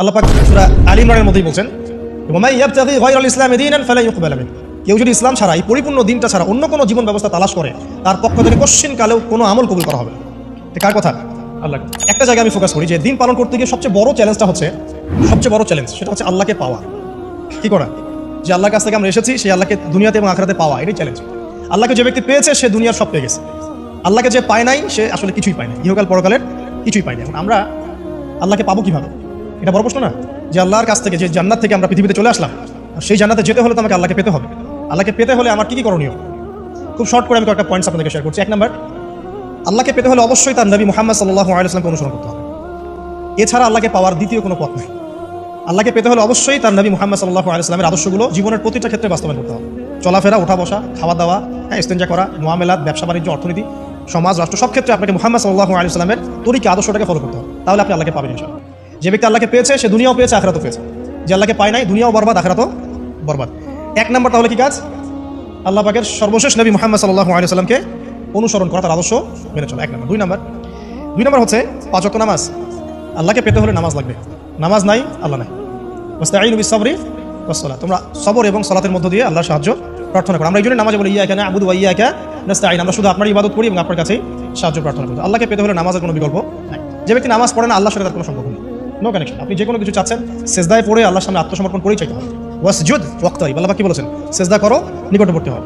আল্লাহ পাক সূরা আলী ইমরানের মধ্যেই বলছেন, ওমাই ইয়াবতাগি গায়রাল ইসলামি দীনান ফালা ইউকবাল মিন। কেউ যদি ইসলাম ছাড়া, এই পরিপূর্ণ দিনটা ছাড়া অন্য কোনো জীবন ব্যবস্থা তালাশ করে, তার পক্ষ থেকে কোশ্চিন কালেও কোনো আমল কবুল করা হবে কার কথা? আল্লাহ একটা জায়গায় আমি ফোকাস করি যে, দিন পালন করতে গিয়ে সবচেয়ে বড় চ্যালেঞ্জটা হচ্ছে, সবচেয়ে বড় চ্যালেঞ্জ সেটা হচ্ছে আল্লাহকে পাওয়া। কি করা? যে আল্লাহর কাছ থেকে আমরা এসেছি, সেই আল্লাহকে দুনিয়াতে এবং আখরাতে পাওয়া, এটাই চ্যালেঞ্জ আল্লাহকে যে ব্যক্তি পেয়েছে, সে দুনিয়ার সব পেয়ে গেছে। আল্লাহকে যে পায় নাই, সে আসলে কিছুই পায় না ইহকাল পরকালের কিছুই পায় না এখন আমরা আল্লাহকে পাবো কীভাবে? এটা বড় প্রশ্ন না? যে আল্লাহর কাছ থেকে যে জান্নাত থেকে আমরা পৃথিবীতে চলে আসলাম, আর সেই জান্নাতে যেতে হলে তো আমাকে আল্লাহকে পেতে হবে। আল্লাহকে পেতে হলে আমার কি কি করণীয়? খুব শর্ট করে আমি কয়েকটা পয়েন্টস আপনাদেরকে শেয়ার করছি। এক নাম্বার আল্লাহকে পেতে হলে অবশ্যই তার নবী মোহাম্মদ সাল্লাহ আলাইসলামকে অনুসরণ করতে হবে। এছাড়া আল্লাহকে পাওয়ার দ্বিতীয় কোনো পথ নেই। আল্লাহকে পেতে হলে অবশ্যই তার নবী মোহাম্মদ সাল্লাহ আলাইসলামের আদর্শগুলো জীবনের প্রতিটা ক্ষেত্রে বাস্তবায়ন করতে হবে। চলাফেরা ওঠা বসা খাওয়া দাওয়া হ্যাঁ ইস্তেঞ্জা করা নোয়ামেলাত ব্যবসা, বাণিজ্য, অর্থনীতি, সমাজ, রাষ্ট্র, সব ক্ষেত্রে আপনাকে মোহাম্মদ সাল্লাহ আলাইসলামের তরিকে, আদর্শটাকে ফলো করতে হবে। তাহলে আপনি আল্লাহকে পাবেন ইনশাআল্লাহ। যে ব্যক্তি আল্লাহকে পেয়েছে, সে দুনিয়াও পেয়েছে, আখরাতও পেয়েছে। যে আল্লাহকে পায় নাই, দুনিয়াও বরবাদ, আখরাতও বরবাদ। এক নম্বর তাহলে কি কাজ? আল্লাহ পাকের সর্বশেষ নবী মোহাম্মদ সাল্লাহ আলাইসাল্লামকে অনুসরণ করা, তার আদর্শ মেনে চলা। এক নম্বর। দুই নম্বর। দুই নম্বর হচ্ছে, পাঁচ ওয়াক্ত নামাজ। আল্লাহকে পেতে হলে নামাজ লাগবে। নামাজ নাই, আল্লাহ নাই। আইন নবী সবরি তোমরা সবর এবং সলাতের মধ্য দিয়ে আল্লাহর সাহায্য প্রার্থনা করো। আমরা এই জন্য নামাজে বলি ইয়া কেন আবুদু ইয়া একা আইন আমরা শুধু আপনার ইবাদত করি এবং আপনার কাছেই সাহায্য প্রার্থনা করি। আল্লাহকে পেতে হলে নামাজের কোনো বিকল্প নাই। যে ব্যক্তি নামাজ পড়ে না, আল্লাহর সাথে তার কোনো সম্পর্ক নেই। নো কানেকশন আপনি যে কোনো কিছু চাচ্ছেন, সেজদায় পড়ে আল্লাহর সামনে আত্মসমর্পণ করেই চাইতে হবে। ওয়াস জুদ ওয়াক্তাই আল্লাহ কি বলেছেন? সেজদা করো, নিকটবর্তী হয়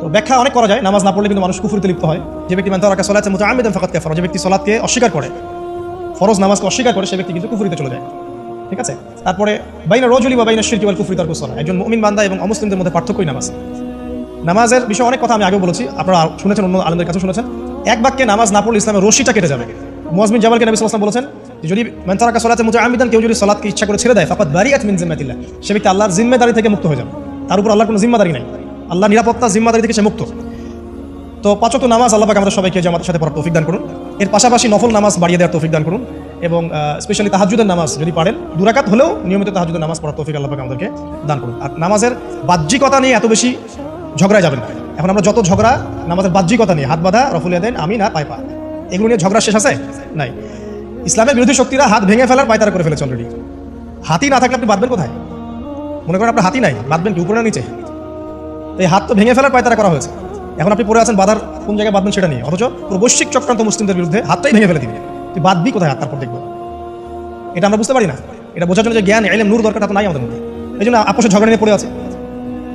তো ব্যাখ্যা অনেক করা যায়, নামাজ না পড়লে কিন্তু মানুষ কুফুরিতে লিপ্ত হয়। যে ব্যক্তি মান তারাকা সলাতে মতো আমিদান ফাকাত কাফার, যে ব্যক্তি সলাতকে অস্বীকার করে, ফরজ নামাজকে অস্বীকার করে, সে ব্যক্তি কিন্তু কুফুরিতে চলে যায়। ঠিক আছে? তারপরে, বাইনা রজুলি বা বাইনা শিরকি ওয়াল কুফরি তার কুসলা একজন মুমিন বান্দা এবং অমুসলিমদের মধ্যে পার্থক্যই নামাজ। নামাজের বিষয়ে অনেক কথা আমি আগেও বলেছি, আপনারা শুনেছেন, অন্য আলমদের কাছে শুনেছেন। এক বাক্যে নামাজ না পড়লে ইসলামের রশিটা কেটে যাবে। মুয়াজমিন জামালকে নবী ওয়াসাল্লাম বলেছেন যদি মানতারাকা সলাতে মুতো আমিদান কেউ যদি সলাতকে ইচ্ছা করে ছেড়ে দেয় ফাকাত বারিয়াত মিন জিম্মাতিল্লাহ। সে ব্যক্তি আল্লাহর জিম্মেদারি থেকে মুক্ত হয়ে যাবে। তার উপর আল্লাহর কোনো জিম্মাদারি নাই। আল্লাহ নিরাপত্তা, জিম্মাদারি থেকে সে মুক্ত। তো পাঁচত নামাজ আল্লাহ আমাদের সবাইকে জামাতের সাথে পড়ার তৌফিক দান করুন। এর পাশাপাশি নফল নামাজ বাড়িয়ে দেওয়ার তৌফিক দান করুন এবং স্পেশালি তাহাজুদের নামাজ যদি পারেন দুরাকাত হলেও নিয়মিত তাহাজুদের নামাজ পড়ার তৌফিক আল্লাহ আমাদেরকে দান করুন। আর নামাজের বাহ্যিকতা নিয়ে এত বেশি ঝগড়ায় যাবেন না। এখন আমরা যত ঝগড়া, নামাজের বাহ্যিকতা নিয়ে হাত বাঁধা রফুলিয়া দেন আমি না পাই পা। এগুলো নিয়ে ঝগড়া শেষ আছে? নাই। ইসলামের বিরোধী শক্তিরা হাত ভেঙে ফেলার পায়তারা করে ফেলেছে অলরেডি হাতি না থাকলে আপনি বাঁধবেন কোথায়? মনে করেন আপনার হাতি নাই বাঁধবেন কি? উপরে না নিচে? এই হাত তো ভেঙে ফেলার পায়তারা করা হয়েছে। এখন আপনি পড়ে আছেন বাধার কোন জায়গায় বাঁধবেন সেটা নিয়ে। অথচ পুরো বৈশ্বিক চক্রান্ত মুসলিমদের বিরুদ্ধে হাতটাই ভেঙে ফেলে দিবি। তুই বাঁধবি কোথায় হাত? তারপর দেখব। এটা আমরা বুঝতে পারি না। এটা বোঝার জন্য যে জ্ঞান, এলেম, নূর দরকার তা নাই আমাদের মধ্যে। এই জন্য আপোষে ঝগড়া নিয়ে পড়ে আছে।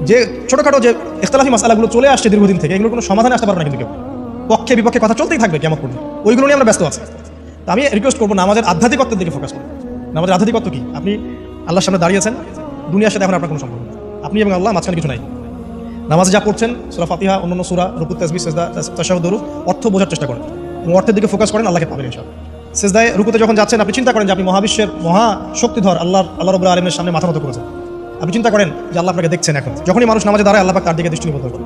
যে ছোটোখাটো যে ইখতলাফি মশালাগুলো চলে আসছে দীর্ঘদিন থেকে, এগুলোর কোনো সমাধানে আসতে পারবে না কিন্তু কেউ। পক্ষে বিপক্ষে কথা চলতেই থাকবে কেমন করবে ওইগুলো নিয়ে আমরা ব্যস্ত আছি। আমি রিকোয়েস্ট করব নামাজের আধ্যাত্মিকত্বের দিকে ফোকাস করুন। নামাজের আধ্যাত্মিকত্ব কি? আপনি আল্লাহর সামনে দাঁড়িয়েছেন দুনিয়ার সাথে এখন আপনার কোনো সম্পর্ক। আপনি এবং আল্লাহ মাঝখানে কিছু নাই। নামাজে যা পড়ছেন, সুরা ফাতিহা, অন্যান্য সুরা, রুকুত তাসবি সেজদা দরুদ, অর্থ বোঝার চেষ্টা করেন। এবং অর্থের দিকে ফোকাস করেন, আল্লাহকে পাবেন ইনশাআল্লাহ। সেজদায়, রুকুতে যখন যাচ্ছেন, আপনি চিন্তা করেন যে আপনি মহাবিশ্বের মহা শক্তিধর আল্লাহ আল্লাহ রবুল্লাহ আলমের সামনে মাথা মতো করেছেন। আপনি চিন্তা করেন যে আল্লাহ আপনাকে দেখছেন এখন। যখনই মানুষ নামাজে দাঁড়ায়, আল্লাহ পাক তার দিকে দৃষ্টি নিবদ্ধ করেন।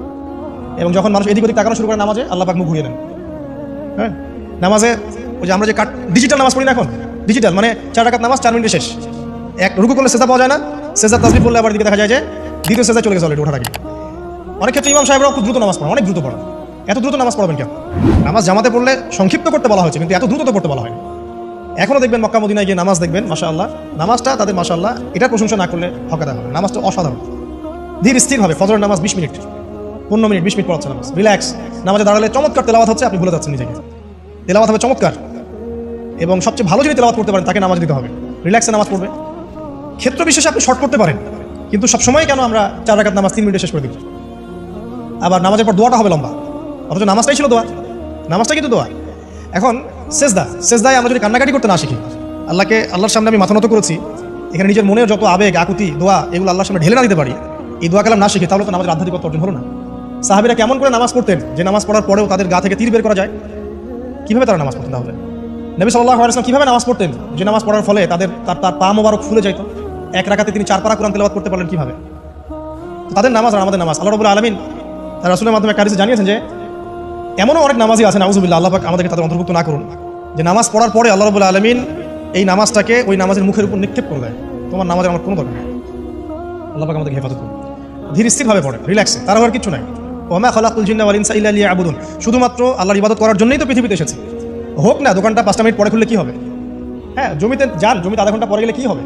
এবং যখন মানুষ এদিক ওদিক তাকানো শুরু করে নামাজে, আল্লাহ পাক মুখ ঘুরিয়ে নেন। হ্যাঁ? নামাজে ওই যে আমরা যে কাট ডিজিটাল নামাজ পড়ি না এখন? ডিজিটাল মানে চার রাকাত নামাজ, চার মিনিটে শেষ। এক রুকু করলে সেজা পাওয়া যায় না। সেজা তাসবিহ বললে আবার দিকে দেখা যায় যে দ্বিতীয় সেজা চলে গেছে অলরেডি ওঠার আগে। অনেক ক্ষেত্রে ইমাম সাহেবরাও খুব দ্রুত নামাজ পড়েন, অনেক দ্রুত পড়েন। এত দ্রুত নামাজ পড়বেন কেন? নামাজ জামাতে পড়লে সংক্ষিপ্ত করতে বলা হয়েছে, কিন্তু এত দ্রুত তো পড়তে বলা হয়নি। এখনও দেখবেন মক্কা মদিনায় গিয়ে নামাজ দেখবেন মাশা আল্লাহ নামাজটা তাদের মাশা আল্লাহ এটার প্রশংসা না করলে হকা হকাদা হবে নামাজটা অসাধারণ। ধীর স্থিরভাবে ফজরের নামাজ বিশ মিনিট। পনেরো মিনিট, বিশ মিনিট পড়াচ্ছে নামাজ। রিল্যাক্স। নামাজে দাঁড়ালে চমৎকার তেলাওয়াত হচ্ছে, আপনি ভুলে যাচ্ছেন নিজেকে। তেলাওয়াত হবে চমৎকার। এবং সবচেয়ে ভালো যদি তেলাওয়াত করতে পারেন, তাকে নামাজ দিতে হবে। রিল্যাক্সে নামাজ পড়বে। ক্ষেত্র বিশেষে আপনি শর্ট করতে পারেন। কিন্তু সবসময় কেন আমরা চার রাকাত নামাজ তিন মিনিটে শেষ করে দিব আবার নামাজের পর দোয়াটা হবে লম্বা। অথচ নামাজটাই ছিল দোয়া। নামাজটা কিন্তু দোয়া। এখন সেজদা। সেজদায় আমরা যদি কান্নাকাটি করতে না শিখি, আল্লাহকে, আল্লাহর সামনে আমি মাথা নত করেছি, এখানে নিজের মনে যত আবেগ, আকুতি, দোয়া, এগুলো আল্লাহর সামনে ঢেলে না দিতে পারি, এই দোয়া কালাম না শিখি তাহলে তো নামাজের আধ্যাত্মিকতা অর্জন হলো না। সাহাবিরা কেমন করে নামাজ পড়তেন, যে নামাজ পড়ার পরেও তাদের গা থেকে তীর বের করা যায়? কীভাবে তারা নামাজ পড়তেন তাহলে? নবী সাল্লাহ আলাইসলাম কীভাবে নামাজ পড়তেন? যে নামাজ পড়ার ফলে তাদের তার তার পা মোবারক ফুলে যাইত। এক রাখাতে তিনি চার পারা কোরআন তেলাওয়াত করতে পারলেন কীভাবে? তাদের নামাজ আর আমাদের নামাজ। আল্লাহ রবুল্লা আলমিন তার রাসুলের মাধ্যমে হাদিসে জানিয়েছেন যে, এমনও অনেক নামাজি আছেন আউজুবিল্লাহ আল্লাহ পাক আমাদেরকে তাদের অন্তর্ভুক্ত না করুন। যে নামাজ পড়ার পরে আল্লাহ রবুল্লা আলমিন এই নামাজটাকে ওই নামাজের মুখের উপর নিক্ষেপ করে দেয়। তোমার নামাজের আমার কোনো দরকার নেই। আল্লাহ পাক আমাদেরকে হেফাজত করুন। ধীর স্থিরভাবে পড়ে রিল্যাক্সে তার আর কিছু নাই। ওমা খালাকুল জিন্না ওয়াল ইনসা ইল্লা লিয়া আবুদুন শুধুমাত্র আল্লাহর ইবাদত করার জন্যই তো পৃথিবীতে এসেছে। হোক না, দোকানটা পাঁচটা মিনিট পরে খুললে কি হবে? হ্যাঁ জমিতে যান, জমিতে আধা ঘণ্টা পরে গেলে কি হবে?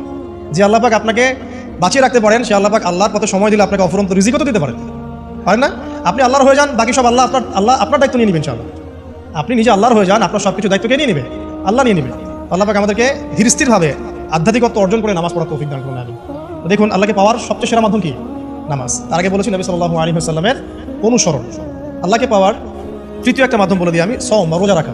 যে আল্লাহ পাক আপনাকে বাঁচিয়ে রাখতে পারেন, সে আল্লাহ পাক আল্লাহর পথে সময় দিলে আপনাকে অফুরন্ত রিজিকও তো দিতে পারেন। পারেন না? আপনি আল্লাহর হয়ে যান, বাকি সব আল্লাহ আপনার আল্লাহ আপনার দায়িত্ব নিয়ে নেবেন, ইনশাআল্লাহ। আপনি নিজে আল্লাহর হয়ে যান, আপনার সব কিছু দায়িত্ব কে নিয়ে নেবে? আল্লাহ নিয়ে নেবে। আল্লাহ পাক আমাদেরকে ধীরস্থিরভাবে আধ্যাত্মিকত্ব অর্জন করে নামাজ পড়ার তৌফিক দান করুন, আমিন। তো দেখুন, আল্লাহকে পাওয়ার সবচেয়ে সেরা মাধ্যম কি? নামাজ। তার আগে বলেছি নবী সাল্লাহ আলাইহি ওয়াসাল্লামের অনুসরণ। আল্লাহকে পাওয়ার তৃতীয় একটা মাধ্যম বলে দিই আমি সম রোজা রাখা।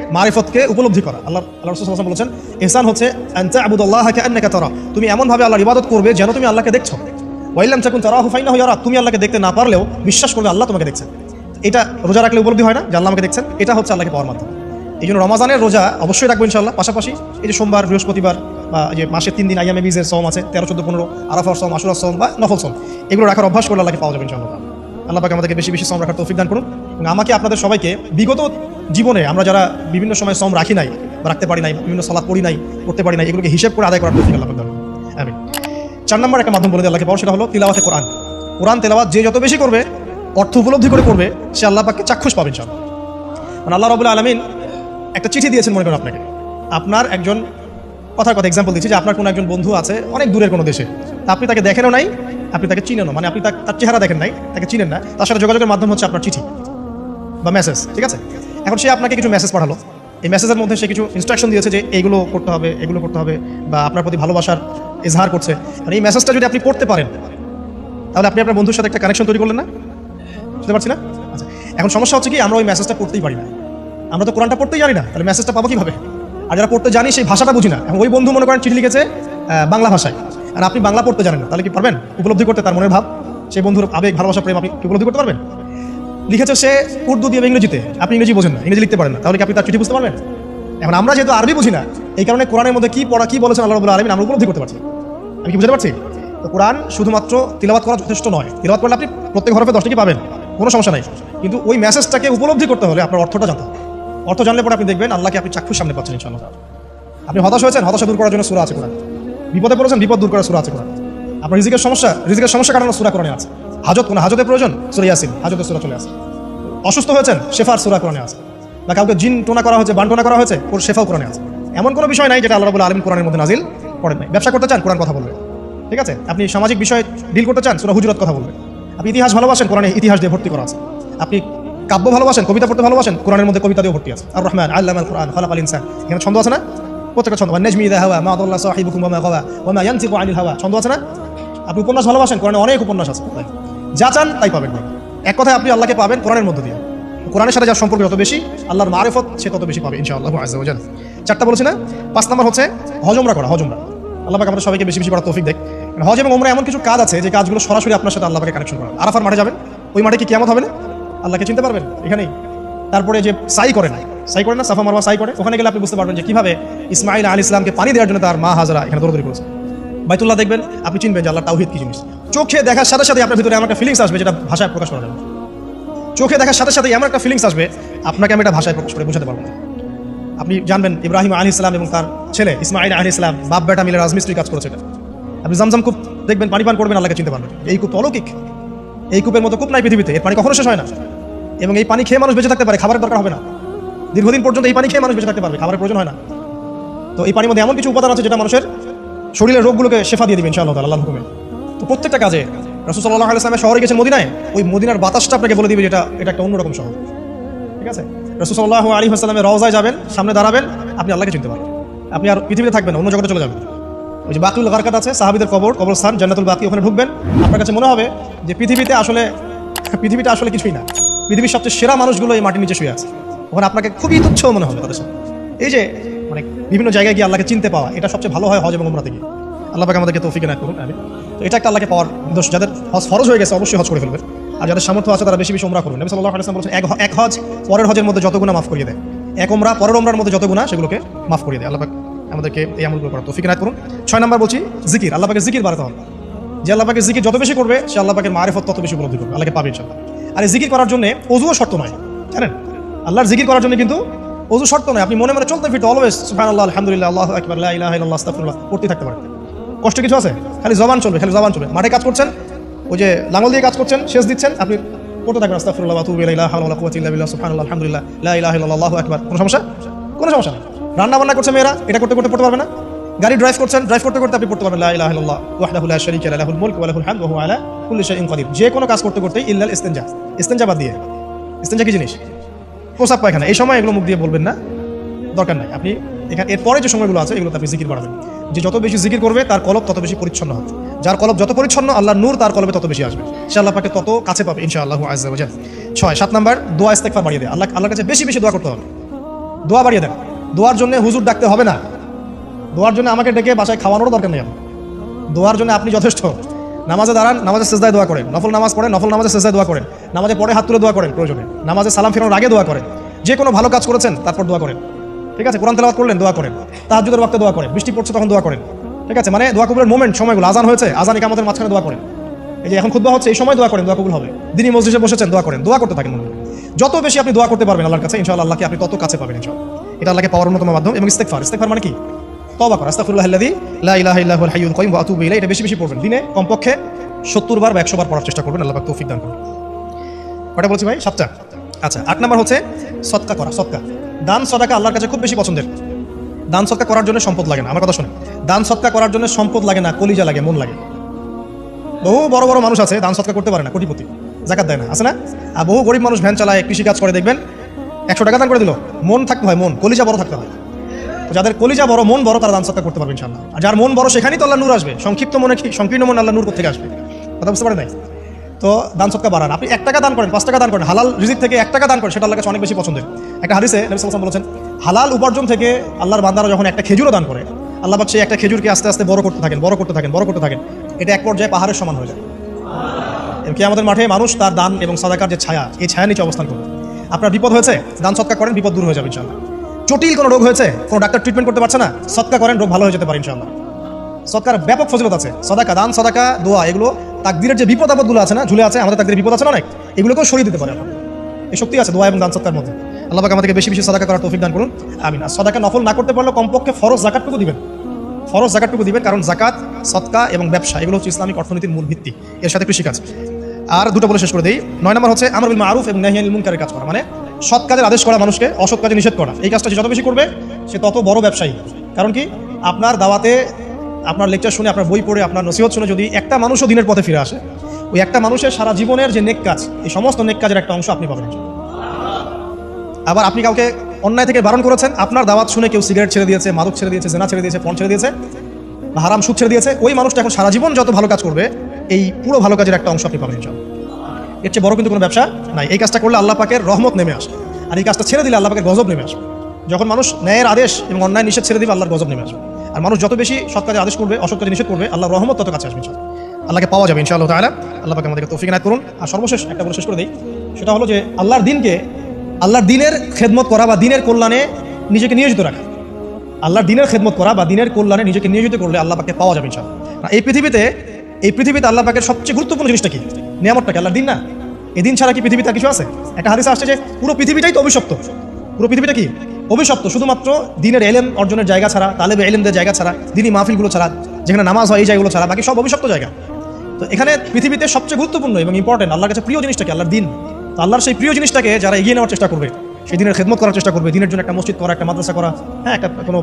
মারিফতকে উপলব্ধি করা। আল্লাহ আল্লাহ রসুল বলেছেন ইহসান হচ্ছে আনতা আবুদুল্লাহ কান্নাকা তারা। তুমি এমন ভাবে আল্লাহর ইবাদত করবে যেন তুমি আল্লাহকে দেখছ। ওয়াইলাম চাকুন তারাহু ফাইনাহু ইয়ারা তুমি আল্লাহকে দেখতে না পারলেও বিশ্বাস করবে আল্লাহ তোমাকে দেখছেন। এটা রোজা রাখলে উপলব্ধি হয় না যে আল্লাহ আমাকে দেখছেন? এটা হচ্ছে আল্লাহকে পাওয়ার মাধ্যম। এই জন্য রমাজানের রোজা অবশ্যই রাখব ইনশাল্লাহ পাশাপাশি এই যে সোমবার, বৃহস্পতিবার বা যে মাসের তিন দিন আইয়ামে বীজের সোম আছে, তেরো, চোদ্দ, পনেরো, আরাফার সোম আশুরার সোম বা নফল সোম এগুলো রাখার অভ্যাস করলে আল্লাহকে পাওয়া যাবে ইনশাল্লাহ আল্লাহ পাকে আমাদেরকে বেশি বেশি সোম রাখার তৌফিক দান করুন এবং আমাকে আপনাদের সবাইকে বিগত জীবনে আমরা যারা বিভিন্ন সময় শ্রম রাখি নাই রাখতে পারি নাই, বিভিন্ন সালাদ পড়ি নাই করতে পারি নাই, এগুলোকে হিসেব করে আদায় করার তৌফিক আল্লাহ করুন। চার নম্বর একটা মাধ্যম বলে আল্লাহকে পাওয়া, সেটা হলো তিলাওয়াতে কোরআন। কোরআন তেলাওয়াত যে যত বেশি করবে, অর্থ উপলব্ধি করে করবে, সে আল্লাহ পাককে চাক্ষুষ পাবেন সব মানে আল্লাহ রবুল্লা আলমিন একটা চিঠি দিয়েছেন মনে করেন আপনাকে। আপনার একজন, কথার কথা এক্সাম্পল দিচ্ছি যে আপনার কোনো একজন বন্ধু আছে অনেক দূরের কোনো দেশে। তা আপনি তাকে দেখেনও নাই, আপনি তাকে চিনেনও মানে আপনি তার চেহারা দেখেন নাই, তাকে চিনেন না। তার সাথে যোগাযোগের মাধ্যম হচ্ছে আপনার চিঠি বা মেসেজ ঠিক আছে? এখন সে আপনাকে কিছু মেসেজ পাঠালো। এই মেসেজের মধ্যে সে কিছু ইনস্ট্রাকশন দিয়েছে যে এইগুলো করতে হবে, এগুলো করতে হবে বা আপনার প্রতি ভালোবাসার ইজহার করছে। আর এই মেসেজটা যদি আপনি পড়তে পারেন, তাহলে আপনি আপনার বন্ধুর সাথে একটা কানেকশন তৈরি করলেন না? বুঝতে পারছি না? আচ্ছা এখন সমস্যা হচ্ছে কি, আমরা ওই মেসেজটা পড়তেই পারি না। আমরা তো কোরআনটা পড়তেই জানি না, তাহলে মেসেজটা পাবো কীভাবে? আর যারা পড়তে জানি, সেই ভাষাটা বুঝি না। এবং ওই বন্ধু মনে করেন চিঠি লিখেছে বাংলা ভাষায়। আর আপনি বাংলা পড়তে জানেন না, তাহলে কি পারবেন? উপলব্ধি করতে তার মনের ভাব? সেই বন্ধুর আবেগ, ভালোবাসা, প্রেম আপনি উপলব্ধি করতে পারবেন? লিখেছে সে উর্দু দিয়ে ইংরেজিতে। আপনি ইংরেজি বোঝেন না, ইংরেজি লিখতে পারেন না। তাহলে কি আপনি তার চিঠি বুঝতে পারবেন? এখন আমরা যেহেতু আরবি বুঝি না, এই কারণে কোরআনের মধ্যে কি পড়া, কি বলেছেন আল্লাহ রবুল্লা আলমিন আমরা উপলব্ধি করতে পারছি। আমি কি বুঝতে পারছি? তো কোরআন শুধুমাত্র তিলাবাত করা যথেষ্ট নয়। তিলাবাত করলে আপনি প্রত্যেক হরফে দশটা পাবেন? কোনো সমস্যা নাই। কিন্তু ওই মেসেজটাকে উপলব্ধি করতে হলে আপনার অর্থটা জানতে হবে। অর্থ জানলে পরে আপনি দেখবেন আল্লাহকে আপনি চাক্ষুর সামনে পাচ্ছেন, ইনশাআল্লাহ। আপনি হতাশ হয়েছেন? হতাশা দূর করার জন্য সুরা আছে কোরআন। বিপদে পড়েছেন? বিপদ দূর করার সুরা আছে কোরআন। আপনার রিজিকের সমস্যা রিজিকের সমস্যা কাটানোর সুরা কোরআনে আছে। হাজত কোনো হাজতের প্রয়োজন? সুরা ইয়াসিন, হাজতের সুরা চলে আসে। অসুস্থ হয়েছেন? শেফার সুরা কোরআনে আছে বা কাউকে জিন টোনা করা হয়েছে বান্টনা করা হয়েছে, ওর শেফাও কোরআনে আছে এমন কোনো বিষয় নাই যেটা আল্লাহ রাবুল আলমিন কোরআনের মধ্যে নাজিল করেন নাই। ব্যবসা করতে চান, কোরআন কথা বলবে ঠিক আছে? আপনি সামাজিক বিষয়ে ডিল করতে চান, সুরা হুজরত কথা বলবে আপনি ইতিহাস ভালোবাসেন, কোরআনে ইতিহাস দিয়ে ভর্তি করা আছে। আপনি কাব্য ভালোবাসেন, কবিতা পড়তে ভালোবাসেন, কোরআনের মধ্যে কবিতা দিয়ে ভর্তি আছে। আর রহমান আল্লাহ আল কোরআন খালাক আল ইনসান। এখানে ছন্দ আছে না? প্রত্যেকটা ছন্দ। নেজমি দা হাওয়া, মা আদাল্লাহ সাহিবুকুম মা গাওয়া, ওয়া মা ইয়ানতিকু আনিল হাওয়া। ছন্দ আছে না? আপনি উপন্যাস ভালোবাসেন, কোরআনে অনেক উপন্যাস আছে। যা চান তাই পাবেন। এক কথায় আপনি আল্লাহকে পাবেন কোরআনের মধ্যে দিয়ে। কোরআনের সাথে যার সম্পর্ক যত বেশি, আল্লাহর মারেফত সে তত বেশি পাবে, ইনশাআল্লাহ। জাল চারটা বলেছি না? পাঁচ নাম্বার হচ্ছে হজমরা করা হজমরা আল্লাহ পাক আমাদের সবাইকে বেশি বেশি করার তৌফিক দেখ। হজ এবং ওমরা এমন কিছু কাজ আছে যে কাজগুলো সরাসরি আপনার সাথে আল্লাহ পাকে কানেকশন করা আরাফার মাঠে যাবেন, ওই মাঠে কি কেমন হবে না? আল্লাহকে চিনতে পারবেন? এখানেই। তারপরে যে সাই করে না, সাই করে না, সাফা মারওয়া সাই করে, ওখানে গেলে আপনি বুঝতে পারবেন যে কীভাবে ইসমাইল আল ইসলামকে পানি দেওয়ার জন্য তার মা হাজারা এখানে দৌড়দৌড়ি করেছে। বাইতুল্লাহ দেখবেন, আপনি চিনবেন যে আল্লাহ তাওহিদ কি জিনিস। চোখে দেখার সাথে সাথে আপনার ভিতরে আমার একটা ফিলিংস আসবে যেটা ভাষায় প্রকাশ করা যাবে চোখে দেখার সাথে সাথে এমন একটা ফিলিংস আসবে, আপনাকে আমি এটা ভাষায় প্রকাশ করে বোঝাতে পারব না। আপনি জানবেন, ইব্রাহিম আলী ইসলাম এবং তার ছেলে ইসমাইল আলী ইসলাম বাপ বেটা মিলে রাজমিস্ত্রি কাজ করেছে এটা। আপনি জামজাম কূপ দেখবেন, পানি পান করবেন, আল্লাহকে চিনতে পারবেন। এই কূপ অলৌকিক। এই কূপের মতো কূপ নাই পৃথিবীতে, এর পানি কখনো শেষ হয় না। এবং এই পানি খেয়ে মানুষ বেঁচে থাকতে পারে, খাবারের দরকার হবে না। দীর্ঘদিন পর্যন্ত এই পানি খেয়ে মানুষ বেঁচে থাকতে পারবে, খাবারের প্রয়োজন হয় না। তো এই পানির মধ্যে এমন কিছু উপাদান আছে যেটা মানুষের শরীরের রোগগুলোকে শেফা দিয়ে দিবে ইনশাআল্লাহ তাআলা, আল্লাহর হুকুমে। তো প্রত্যেকটা কাজে রাসূল সাল্লাল্লাহু আলাইহি ওয়াসাল্লাম শহরে গেছেন মদিনায়, ওই মদিনার বাতাসটা আপনাকে বলে দিবে যেটা, এটা একটা অন্যরকম শহর। ঠিক আছে? রাসূল সাল্লাল্লাহু আলাইহি ওয়াসাল্লামের রওজায় যাবেন, সামনে দাঁড়াবেন, আপনি আল্লাহকে চিনতে পারবেন। আপনি আর পৃথিবীতে থাকবেন অন্য জগতে চলে যাবেন। ওই যে বাকিউল গারকাত আছে, সাহাবীদের কবর, কবরস্থান, জান্নাতুল বাকি, ওখানে ঢুকবেন। আপনার কাছে মনে হবে যে পৃথিবীতে আসলে পৃথিবীটা আসলে কিছুই না। পৃথিবীর সবচেয়ে সেরা মানুষগুলো এই মাটির নিচে শুয়ে আছে। ওখানে আপনাকে খুবই তুচ্ছ মনে হবে তাদের এই যে মানে বিভিন্ন জায়গায় গিয়ে আল্লাহকে চিনতে পাওয়া, এটা সবচেয়ে ভালো হয় হজ এবং উমরাতে গিয়ে আল্লাহ পাক আমাদেরকে তৌফিক না করুন আমি তো এটা একটা আল্লাহকে পাওয়ার দোষ যাদের হজ ফরজ হয়ে গেছে, অবশ্যই হজ করে ফেলবেন। আর যাদের সামর্থ্য আছে, তারা বেশি বেশি উমরা করুন। নবী সাল্লাল্লাহু আলাইহি ওয়াসাল্লাম বলেছেন, এক হজ পরের হজের মধ্যে যত গুণা মাফ করিয়ে দেয়। এক উমরা পরের উমরার মধ্যে যত গুণা সেগুলোকে মাফ করিয়ে দেয়। আল্লাহ পাক আমাদেরকে এই আমলগুলো করার তৌফিক না করুন। ছয় নম্বর বলছি, জিকির। আল্লাহ পাকে জিকির বাড়াতে হবে। যে আল্লাহ পাকে জিকির যত বেশি করবে, সে আল্লাহ পাকের মারিফত তত বেশি উপলব্ধি করবে। আল্লাহকে পাবে ইনশাল্লাহ আর এই জিকির করার জন্য অজুও শর্ত নয়, জানেন? আল্লাহর জিকির করার জন্য কিন্তু অজু শর্ত নয়, আপনি মনে মনে চলতে ফিরতে অলওয়েজ সুবহানাল্লাহ, আলহামদুলিল্লাহ, আল্লাহু আকবার, লা ইলাহা ইল্লাল্লাহ, আস্তাগফিরুল্লাহ করতেই থাকতে পারেন। কষ্ট কিছু আছে? খালি জবান চলবে, খালি জবান চলবে। মাঠে কাজ করছেন, ওই যে লাঙল দিয়ে কাজ করছেন শেষ দিচ্ছেন, আপনি করতে থাকবেন আস্তাগফিরুল্লাহ, ওয়া আতুবু ইলাইহি হাওলা ওয়া কুওয়াতা ইল্লা বিল্লাহ আলহামদুলিল্লাহ, লা ইলাহা ইল্লাল্লাহ, আল্লাহু কোনো সমস্যা? কোনো সমস্যা নেই। রান্না বান্না করছে মেয়েরা, এটা করতে করতে পড়তে পারবে না? গাড়ি ড্রাইভ করছেন ড্রাইভ করতে করতে আপনি পড়তে পারবেন, লা ইলাহা ইল্লাল্লাহ, ওয়াহদাহু লা শারীকা লাহু লাহুল মুলকু ওয়া লাহুল হামদু, ওয়া হুয়া আলা কুল্লি শাইইন কাদির। যে কোনো কাজ করতে করতেই ইল্লাল ইস্তিনজা। ইস্তিনজা বাদ দিয়ে। ইস্তিনজা কি জিনিস? প্রসাব পায়খানা। এই সময় এগুলো মুখ দিয়ে বলবেন না, দরকার নাই। আপনি এখানে এরপরে যে সময়গুলো আছে এগুলো আপনি জিকির বাড়াবেন। যে যত বেশি জিকির করবে, তার কলব তত বেশি পরিচ্ছন্ন হবে। যার কলব যত পরিচ্ছন্ন আল্লাহ নূর তার কলবে তত বেশি আসবে। সে আল্লাহ পাকে তত কাছে পাবে, ইনশাআল্লাহ আজ্জা ওয়া জাল। ছয়, সাত নাম্বার, দোয়া ইস্তেগফার বাড়িয়ে দেয় আল্লাহ আল্লাহর কাছে বেশি বেশি দোয়া করতে হবে। দোয়া বাড়িয়ে দেন। দোয়ার জন্য হুজুর ডাকতে হবে না। দোয়ার জন্য আমাকে ডেকে বাসায় খাওয়ানোরও দরকার নেই দোয়ার জন্য আপনি যথেষ্ট। নামাজে দাঁড়ান নামাজের শেষদায় দোয়া করেন। নফল নামাজ পড়েন, নফল নামাজের শেষদায় দোয়া করেন। নামাজে পরে হাত তুলে দোয়া করেন, প্রয়োজনে। নামাজে সালাম ফেরানোর আগে দোয়া করেন। যে কোনো ভালো কাজ করেছেন, তারপর দোয়া করেন। ঠিক আছে? কোরআন তেলাওয়াত করলেন, দোয়া করেন। তাহাজুদের ওয়াক্তে দোয়া করেন। বৃষ্টি পড়ছে তখন দোয়া করেন। ঠিক আছে? মানে দোয়া কবুলের মোমেন্ট সময়গুলো। আজান হয়েছে, আজান আমাদের মাঝখানে দোয়া করেন। এই যে এখন খুদ্া হচ্ছে, এই সময় দোয়া করেন, দোয়া কবুল হবে। দিনই মসজিদে বসেছেন, দোয়া করেন। দোয়া করতে থাকেন। যত বেশি আপনি দোয়া করতে পারবেন আল্লাহর কাছে, ইনশাআল্লাহ আল্লাহকে আপনি তত কাছে পাবেন, ইনশাআল্লাহ। এটা আল্লাহকে পাওয়ার অন্যতম মাধ্যম এবং ইস্তেগফার। ইস্তেগফার মানে কি? তবা করা। আস্তাগফিরুল্লাহ আল্লাযী লা ইলাহা ইল্লা হুয়াল হাইয়ুল কাইয়ুম ওয়া এটা বেশি বেশি পড়বেন। দিনে কমপক্ষে 70 বার বা 100 বার পড়ার চেষ্টা করবেন। আল্লাহ তৌফিক দান করুন। কটা বলছি ভাই? সাতটা। আচ্ছা আট নাম্বার হচ্ছে সৎকা করা সৎকা দান সদাকা আল্লাহর কাছে খুব বেশি পছন্দের। দান সৎকা করার জন্য সম্পদ লাগে না। আমার কথা শুনে দান সৎকা করার জন্য সম্পদ লাগে না, কলিজা লাগে, মন লাগে। বহু বড় বড় মানুষ আছে দান সৎকা করতে পারে না, কোটিপতি। জাকাত দেয় না। আছে না? আর বহু গরিব মানুষ ভ্যান চালায় কৃষি কাজ করে, দেখবেন একশো টাকা দান করে দিল। মন থাকতে হয়, মন। কলিজা বড় থাকতে হয়। যাদের কলিজা বড়, মন বড়, তারা দান করতে পারবে ইনশাল্লাহ আর যার মন বড়, সেখানেই তো আল্লাহ নূর আসবে। সংক্ষিপ্ত মনে সংকীর্ণ মন আল্লাহ নূর থেকে আসবে? কথা বুঝতে পারেন নাই? তো দান সৎকা বাড়ান। আপনি এক টাকা দান করেন, পাঁচ টাকা দান করেন, হালাল রিজিক থেকে এক টাকা দান করেন, সেটা আল্লাহ কাছে অনেক বেশি পছন্দের। একটা হাদিসে নবী আলাইহি বলেছেন, হালাল উপার্জন থেকে আল্লাহর বান্দারা যখন একটা খেজুরও দান করে, আল্লাহ পাক সেই একটা খেজুরকে আস্তে আস্তে বড় করতে থাকেন, বড় করতে থাকেন, বড় করতে থাকেন। এটা এক পর্যায়ে পাহাড়ের সমান হয়ে যায়। কি আমাদের মাঠে মানুষ তার দান এবং সাদাকার যে ছায়া, এই ছায়া নিচে অবস্থান করবে। আপনার বিপদ হয়েছে? দান সৎকার করেন, বিপদ দূর হয়ে যাবে ইনশাল্লাহ জটিল কোনো রোগ হয়েছে? কোনো ডাক্তার ট্রিটমেন্ট করতে পারছে না? সৎকা করেন, রোগ ভালো হয়ে যেতে পারে ইনশাল্লাহ সৎকার ব্যাপক ফজিলত আছে। সদাকা, দান, সদাকা, দোয়া, এগুলো তাকদিরের যে বিপদ আপদগুলো আছে না, ঝুলে আছে, আমাদের তাকদিরের বিপদ আছে না অনেক? এগুলোকেও সরিয়ে দিতে পারে এই শক্তি আছে দোয়া এবং দান, সৎকার মধ্যে। আল্লাহ আমাদেরকে বেশি বেশি সদাকা করার তৌফিক দান করুন। আমি না সদাকা নফল না করতে পারলে কমপক্ষে ফরজ জাকাতটুকু দিবেন। ফরজ জাকাতটুকু দিবেন, কারণ জাকাত, সৎকা এবং ব্যবসা, এগুলো হচ্ছে ইসলামিক অর্থনীতির মূল ভিত্তি। এর সাথে কৃষিকাজ। আর দুটো বলে শেষ করে দিই। নয় নম্বর হচ্ছে আমার মারুফ এবং নাহিয়ানিল মুনকারের কাজ করা। মানে সৎ কাজের আদেশ করা মানুষকে, অসৎ কাজে নিষেধ করা। এই কাজটা সে যত বেশি করবে, সে তত বড় ব্যবসায়ী। কারণ কি? আপনার দাওয়াতে, আপনার লেকচার শুনে, আপনার বই পড়ে, আপনার নসিহত শুনে যদি একটা মানুষও দিনের পথে ফিরে আসে, ওই একটা মানুষের সারা জীবনের যে নেক কাজ, এই সমস্ত নেক কাজের একটা অংশ আপনি পাবেন আবার আপনি কাউকে অন্যায় থেকে বারণ করেছেন, আপনার দাওয়াত শুনে কেউ সিগারেট ছেড়ে দিয়েছে, মাদক ছেড়ে দিয়েছে, জেনা ছেড়ে দিয়েছে, ফোন ছেড়ে দিয়েছে হারাম সুদ ছেড়ে দিয়েছে, ওই মানুষটা এখন সারা জীবন যত ভালো কাজ করবে, এই পুরো ভালো কাজের একটা অংশ আপনি পাবেন এর চেয়ে বড় কিন্তু কোনো ব্যবসা নাই। এই কাজটা করলে আল্লাহ পাকের রহমত নেমে আসে আর এই কাজটা ছেড়ে দিলে আল্লাহ পাকের গজব নেমে আসবে। যখন মানুষ ন্যায়ের আদেশ এবং অন্যায় নিষেধ ছেড়ে দিবে, আল্লাহর গজব নেমে আসবে। আর মানুষ যত বেশি সৎ কাজে আদেশ করবে, অসৎ কাজে নিষেধ করবে, আল্লাহর রহমত তত কাছে আসবে আল্লাহকে পাওয়া যাবে, ইনশাআল্লাহ তাআলা। আল্লাহ পাকে আমাদেরকে তৌফিক এনায়েত করুন। আর সর্বশেষ একটা বলে শেষ করে দিই। সেটা হলো যে আল্লাহর দিনকে আল্লাহর দিনের খেদমত করা বা দিনের কল্যাণে নিজেকে নিয়োজিত রাখা। আল্লাহর দিনের খেদমত করা বা দিনের কল্যাণে নিজেকে নিয়োজিত করলে আল্লাহ পাকে পাওয়া যাবে, ইনশাআল্লাহ। এই পৃথিবীতে এই পৃথিবীতে আল্লাহ পাকের সবচেয়ে গুরুত্বপূর্ণ জিনিসটা কি? নিয়ামতটা কি আল্লাহর দিন না? এই দিন ছাড়া কি পৃথিবীতে কিছু আছে? একটা হাদিসে আসছে যে পুরো পৃথিবীটাই তো অভিশপ্ত। পুরো পৃথিবীটা কি? অভিশপ্ত, শুধুমাত্র দিনের এলেম অর্জনের জায়গা ছাড়া, তালেবে এলেমদের জায়গা ছাড়া দিনই মাহফিলগুলো ছাড়া, যেখানে নামাজ হয় এই জায়গাগুলো ছাড়া, বাকি সব অভিশপ্ত জায়গা। তো এখানে পৃথিবীতে সবচেয়ে গুরুত্বপূর্ণ এবং ইম্পর্টেন্ট আল্লাহর কাছে প্রিয় জিনিসটাকে আল্লাহর দিন। তো আল্লাহর সেই প্রিয় জিনিসটাকে যারা এগিয়ে নেওয়ার চেষ্টা করবে, সেই দিনের খেদমত করার চেষ্টা করবে, দিনের জন্য একটা মসজিদ করা, একটা মাদ্রাসা করা হ্যাঁ একটা কোনো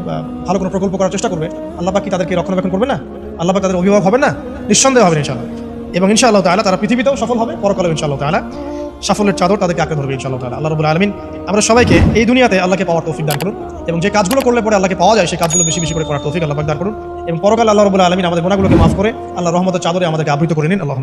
ভালো কোনো প্রকল্প করার চেষ্টা করবে, আল্লাহ পাক কি তাদেরকে রক্ষণাবেক্ষণ করবে না? আল্লাহ তাদের অভিভাবক হবে না? নিঃসন্দেহ হবে ইনশাআল্লাহ। এবং ইনশাআল্লাহ তালা তারা পৃথিবীতেও সফল হবে, পরকালেও ইনশাআল্লাহ তালা সাফল্যের চাদর তাদেরকে আঁকড়ে ধরবে ইনশাআল্লাহ তালা আল্লাহ রবুল আলমিন, আমরা সবাইকে এই দুনিয়াতে আল্লাহকে পাওয়ার তৌফিক দান করুন এবং যে কাজগুলো করলে পরে আল্লাহকে পাওয়া যায়, সেই কাজগুলো বেশি বেশি করে করার তৌফিক আল্লাহ দান করুন এবং পরকাল আল্লাহ রবুল আলমিন আমাদের গোনাগুলোকে মাফ করে আল্লাহ রহমতের চাদরে আমাদেরকে আবৃত করে নিন। আল্লাহ